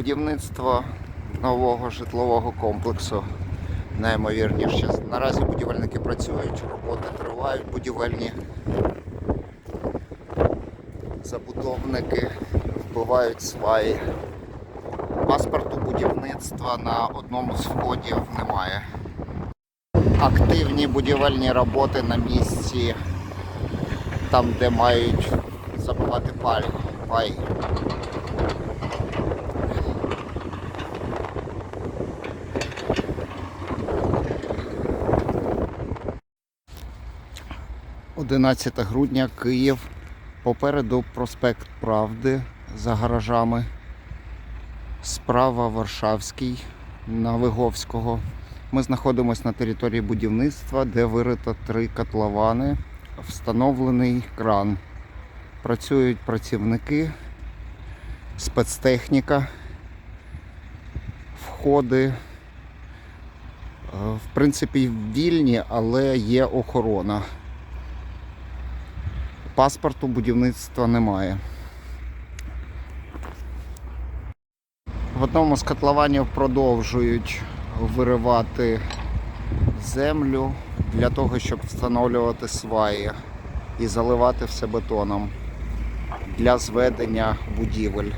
Будівництво нового житлового комплексу найімовірніше. Наразі будівельники працюють, роботи тривають будівельні. Забудовники вбивають сваї. Паспорту будівництва на одному з входів немає. Активні будівельні роботи на місці, там де мають забивати пай. «11 грудня, Київ. Попереду проспект Правди за гаражами. Справа Варшавський на Виговського. Ми знаходимося на території будівництва, де вирито три котловани, встановлений кран. Працюють працівники, спецтехніка, входи. е, В принципі, вільні, але є охорона. Паспорту будівництва немає. В одному з котлованів продовжують виривати землю для того, щоб встановлювати сваї і заливати все бетоном для зведення будівель.